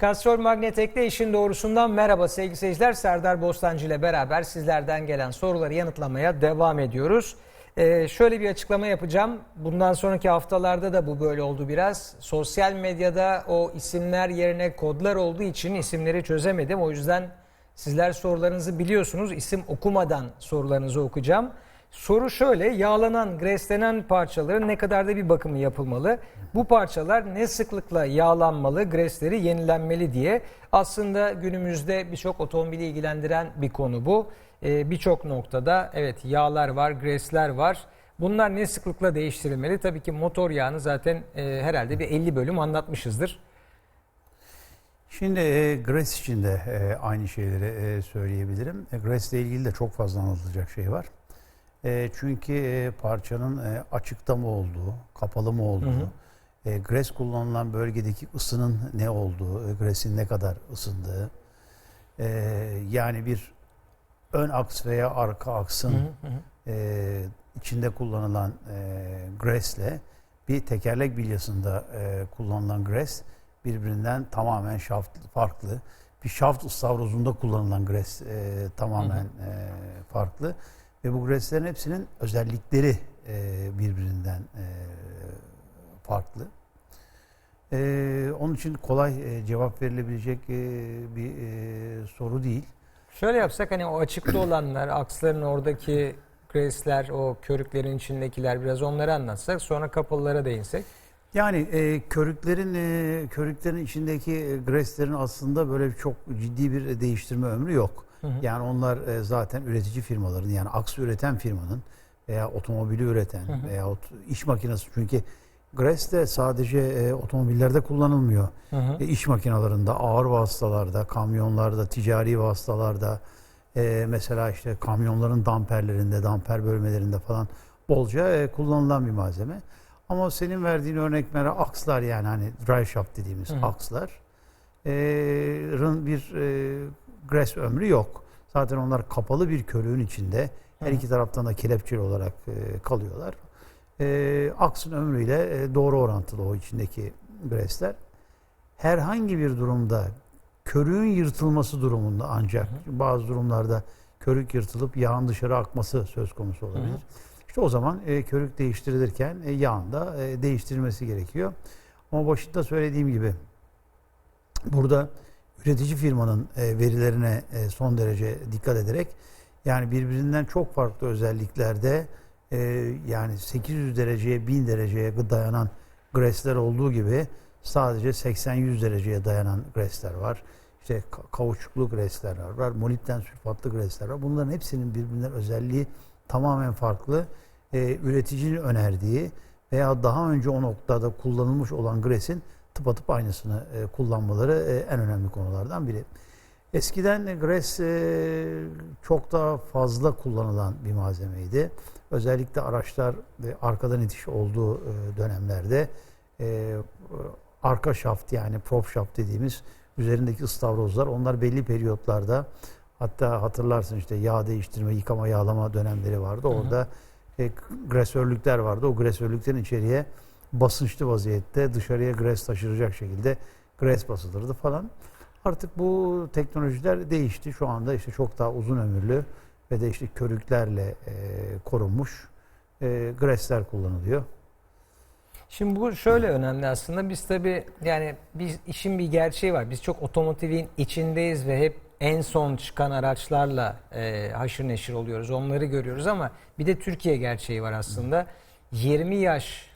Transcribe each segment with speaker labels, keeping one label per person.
Speaker 1: Kastrol Magnetek'te işin doğrusundan merhaba sevgili seyirciler. Serdar Bostancı ile beraber sizlerden gelen soruları yanıtlamaya devam ediyoruz. Ee, şöyle bir açıklama yapacağım. Bundan sonraki haftalarda da bu böyle oldu biraz. Sosyal medyada o isimler yerine kodlar olduğu için isimleri çözemedim. O yüzden sizler sorularınızı biliyorsunuz. İsim okumadan sorularınızı okuyacağım. Soru şöyle, yağlanan, greslenen parçaların ne kadar da bir bakımı yapılmalı? Bu parçalar ne sıklıkla yağlanmalı, gresleri yenilenmeli diye. Aslında günümüzde birçok otomobili ilgilendiren bir konu bu. Ee, birçok noktada evet yağlar var, gresler var. Bunlar ne sıklıkla değiştirilmeli? Tabii ki motor yağını zaten e, herhalde bir 50 bölüm anlatmışızdır.
Speaker 2: Şimdi e, Gres için de e, aynı şeyleri e, söyleyebilirim. E, ile ilgili de çok fazla anlatılacak şey var. E, çünkü e, parçanın e, açıkta mı olduğu, kapalı mı olduğu,
Speaker 1: Hı hı.
Speaker 2: e, Gres kullanılan bölgedeki ısının ne olduğu, e, Gres'in ne kadar ısındığı, e, yani bir ön aks veya arka aksın
Speaker 1: Hı hı hı.
Speaker 2: e, içinde kullanılan e, Gres'le bir tekerlek bilyasında e, kullanılan Gres birbirinden tamamen şaft farklı. Bir şaft ıstavrozunda kullanılan Gres e, tamamen e, farklı. Ve bu Gres'lerin hepsinin özellikleri e, birbirinden e, farklı. E, onun için kolay e, cevap verilebilecek e, bir e, soru değil.
Speaker 1: Şöyle yapsak hani o açıkta olanlar, aksların oradaki gresler, o körüklerin içindekiler biraz onları anlatsak sonra kapalılara değinsek.
Speaker 2: Yani e, körüklerin e, körüklerin içindeki e, greslerin aslında böyle çok ciddi bir değiştirme ömrü yok.
Speaker 1: Hı hı.
Speaker 2: Yani onlar e, zaten üretici firmaların yani aks üreten firmanın veya otomobili üreten
Speaker 1: Hı hı.
Speaker 2: veya iş makinesi çünkü gres de sadece e, otomobillerde kullanılmıyor.
Speaker 1: Hı hı.
Speaker 2: E, iş makinelerinde, ağır vasıtalarda, kamyonlarda, ticari vasıtalarda, e, mesela işte kamyonların damperlerinde, damper bölmelerinde falan bolca e, kullanılan bir malzeme. Ama senin verdiğin örneklere akslar yani hani dry shaft dediğimiz
Speaker 1: Hı hı.
Speaker 2: akslar e, bir e, gres ömrü yok. Zaten onlar kapalı bir körüğün içinde her iki taraftan da kelepçeli olarak e, kalıyorlar. E, aksın ömrüyle e, doğru orantılı o içindeki gresler. Herhangi bir durumda körüğün yırtılması durumunda ancak bazı durumlarda körük yırtılıp yağın dışarı akması söz konusu olabilir.
Speaker 1: Hı hı.
Speaker 2: İşte o zaman e, körük değiştirilirken e, yağın da e, değiştirilmesi gerekiyor. Ama başında söylediğim gibi burada üretici firmanın e, verilerine e, son derece dikkat ederek yani birbirinden çok farklı özelliklerde e, yani 800 dereceye 1000 dereceye dayanan gresler olduğu gibi sadece 80-100 dereceye dayanan gresler var. İşte ka- kauçuklu gresler var, molibden sülfatlı gresler var. Bunların hepsinin birbirinden özelliği tamamen farklı. Üreticinin önerdiği veya daha önce o noktada kullanılmış olan gresin tıpatıp aynısını e, kullanmaları e, en önemli konulardan biri. Eskiden gres e, çok daha fazla kullanılan bir malzemeydi. Özellikle araçlar ve arkadan itiş olduğu e, dönemlerde e, arka şaft yani prop şaft dediğimiz üzerindeki ıstavrozlar onlar belli periyotlarda hatta hatırlarsın işte yağ değiştirme, yıkama, yağlama dönemleri vardı.
Speaker 1: Hı hı.
Speaker 2: Orada e, gresörlükler vardı. O gresörlüklerin içeriye basınçlı vaziyette dışarıya gres taşıracak şekilde gres basılırdı falan. Artık bu teknolojiler değişti. Şu anda işte çok daha uzun ömürlü ve de işte körüklerle e, korunmuş e, gresler kullanılıyor.
Speaker 1: Şimdi bu şöyle önemli aslında. Biz tabii yani biz işin bir gerçeği var. Biz çok otomotivin içindeyiz ve hep en son çıkan araçlarla e, haşır neşir oluyoruz. Onları görüyoruz ama bir de Türkiye gerçeği var aslında. 20 yaş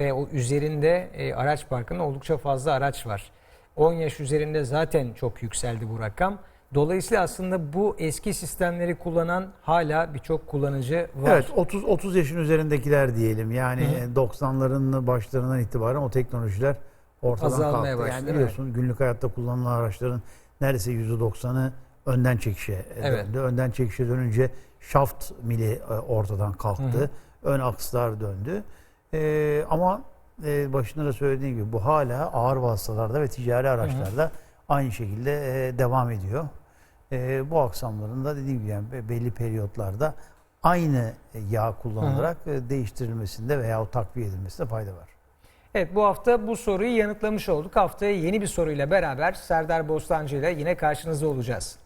Speaker 1: ve o üzerinde e, araç parkında oldukça fazla araç var. 10 yaş üzerinde zaten çok yükseldi bu rakam. Dolayısıyla aslında bu eski sistemleri kullanan hala birçok kullanıcı var.
Speaker 2: Evet 30 30 yaşın üzerindekiler diyelim. Yani
Speaker 1: Hı.
Speaker 2: e, 90'ların başlarından itibaren o teknolojiler ortadan
Speaker 1: Azalmaya
Speaker 2: kalktı.
Speaker 1: başladı,
Speaker 2: Yani biliyorsun günlük hayatta kullanılan araçların neredeyse %90'ı önden çekişe e,
Speaker 1: Evet.
Speaker 2: döndü. Önden çekişe dönünce şaft mili e, ortadan kalktı.
Speaker 1: Hı.
Speaker 2: Ön akslar döndü. E, ama e, başında da söylediğim gibi bu hala ağır vasıtalarda ve ticari araçlarda aynı şekilde e, devam ediyor. E, bu aksamların da dediğim gibi yani be- belli periyotlarda aynı yağ kullanılarak e, değiştirilmesinde veya takviye edilmesinde fayda var.
Speaker 1: Evet bu hafta bu soruyu yanıtlamış olduk. Haftaya yeni bir soruyla beraber Serdar Bostancı ile yine karşınızda olacağız.